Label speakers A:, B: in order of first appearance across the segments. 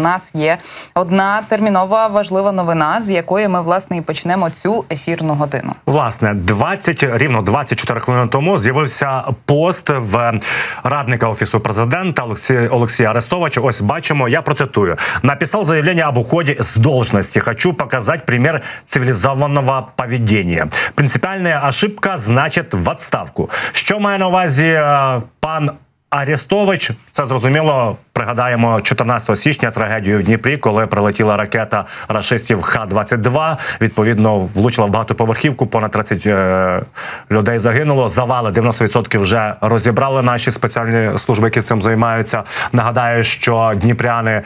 A: Нас є одна термінова важлива новина, з якої ми власне і почнемо цю ефірну годину.
B: Власне, 20, рівно 24 хвилини тому з'явився пост в радника офісу президента Олексія Олексія Арестовича. Ось бачимо, я процитую: написав заявлення об уході з должності. Хочу показати примір цивілізованого поведіння. Принципіальна ошибка значить в відставку. Що має на увазі е, пан Арестович? Це зрозуміло. Пригадаємо 14 січня трагедію в Дніпрі, коли прилетіла ракета рашистів Х-22. Відповідно, влучила в багатоповерхівку. Понад 30 е, людей загинуло. Завали 90% вже розібрали наші спеціальні служби, які цим займаються. Нагадаю, що дніпряни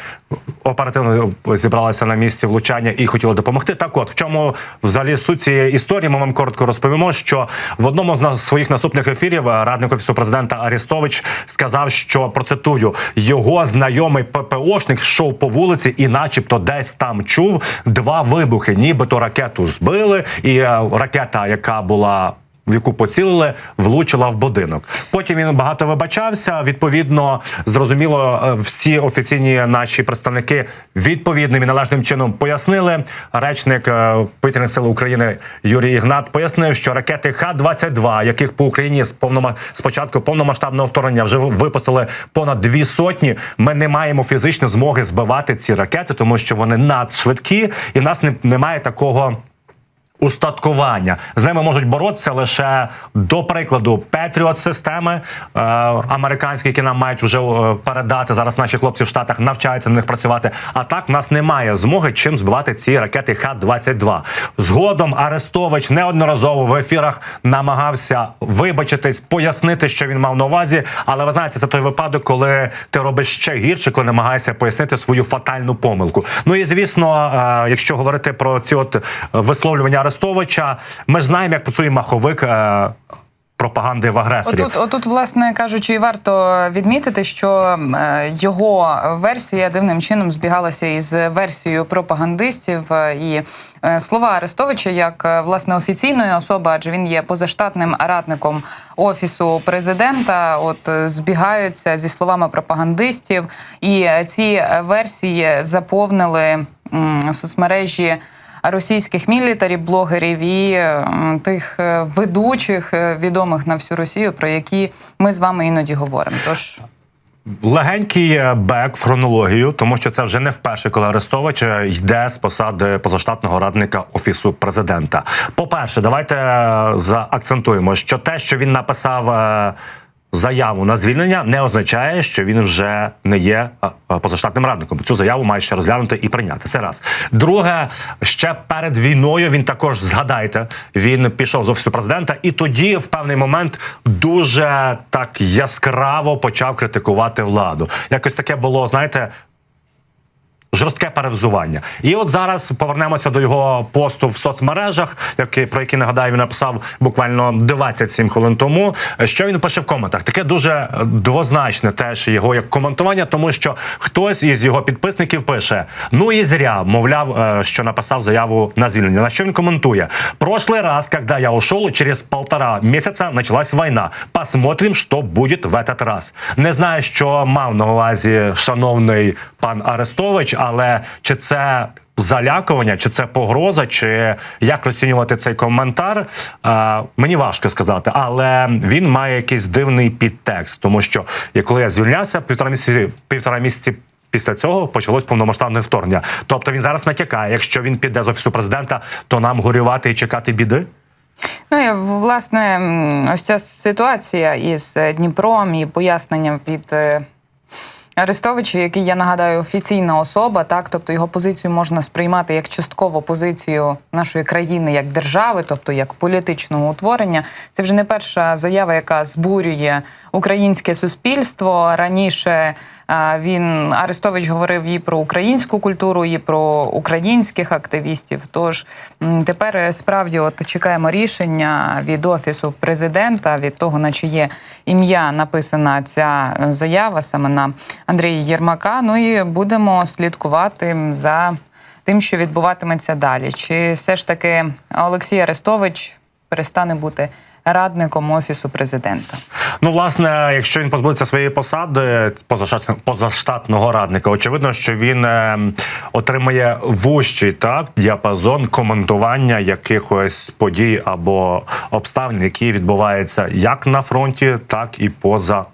B: оперативно зібралися на місці влучання і хотіли допомогти. Так, от в чому взагалі суть цієї історії? Ми вам коротко розповімо, що в одному з своїх наступних ефірів е, радник офісу президента Арістович сказав, що процитую його знайомий ППОшник йшов по вулиці і, начебто, десь там чув два вибухи, нібито ракету збили, і е, ракета, яка була в яку поцілили, влучила в будинок. Потім він багато вибачався. Відповідно, зрозуміло, е, всі офіційні наші представники відповідним і належним чином пояснили. Речник е, повітряних сил України Юрій Ігнат пояснив, що ракети Х-22, яких по Україні з повнома з початку повномасштабного вторгнення вже випустили понад дві сотні. Ми не маємо фізичної змоги збивати ці ракети, тому що вони надшвидкі, і в нас не, немає такого устаткування. З ними можуть боротися лише до прикладу Петріот системи е, американські, які нам мають вже е, передати. Зараз наші хлопці в штатах навчаються на них працювати. А так в нас немає змоги чим збивати ці ракети Х-22. Згодом Арестович неодноразово в ефірах намагався вибачитись, пояснити, що він мав на увазі. Але ви знаєте, це той випадок, коли ти робиш ще гірше, коли намагаєшся пояснити свою фатальну помилку. Ну і звісно, е, якщо говорити про ці от висловлювання Арестовича, ми ж знаємо, як працює маховик. е, Пропаганди в агресорів.
A: Отут, отут, власне кажучи, і варто відмітити, що е, його версія дивним чином збігалася із версією пропагандистів е, і слова Арестовича як власне офіційної особи, адже він є позаштатним радником офісу президента. От збігаються зі словами пропагандистів, і ці версії заповнили соцмережі російських мілітарів, блогерів і е, тих е, ведучих е, відомих на всю Росію, про які ми з вами іноді говоримо. Тож
B: Легенький бек в хронологію, тому що це вже не вперше, коли Арестович йде з посади позаштатного радника офісу президента. По-перше, давайте е, заакцентуємо, що те, що він написав. Заяву на звільнення не означає, що він вже не є позаштатним радником. Цю заяву має ще розглянути і прийняти. Це раз. Друге, ще перед війною він також згадайте, він пішов з офісу президента, і тоді, в певний момент, дуже так яскраво почав критикувати владу. Якось таке було, знаєте. Жорстке перевзування, і от зараз повернемося до його посту в соцмережах, який про який нагадаю він написав буквально 27 хвилин тому. Що він пише в коментах? Таке дуже двозначне теж його як коментування, тому що хтось із його підписників пише: ну і зря, мовляв, е, що написав заяву на звільнення. На що він коментує? Прошлый раз, когда я ушел, через полтора месяца началась война. Посмотрим, що буде в этот раз. Не знаю, що мав на увазі шановний пан Арестович, але чи це залякування, чи це погроза, чи як розцінювати цей коментар, е, мені важко сказати, але він має якийсь дивний підтекст, тому що коли я звільнявся півтора місяці, півтора місяці. Після цього почалось повномасштабне вторгнення. Тобто він зараз натякає, якщо він піде з офісу президента, то нам горювати і чекати біди.
A: ну і власне ось ця ситуація із е, Дніпром і поясненням від. Арестовича, який я нагадаю, офіційна особа, так тобто його позицію можна сприймати як частково позицію нашої країни як держави, тобто як політичного утворення. Це вже не перша заява, яка збурює українське суспільство. Раніше він Арестович говорив і про українську культуру, і про українських активістів. Тож тепер е, справді от чекаємо рішення від офісу президента, від того, на чиє ім'я написана ця заява саме на Андрія Єрмака. Ну і будемо слідкувати за тим, що відбуватиметься далі. Чи все ж таки Олексій Арестович перестане бути радником офісу президента.
B: Ну, власне, якщо він позбудеться своєї посади позаштатного, радника, очевидно, що він е, отримає вущий так діапазон коментування якихось подій або обставин, які відбуваються як на фронті, так і поза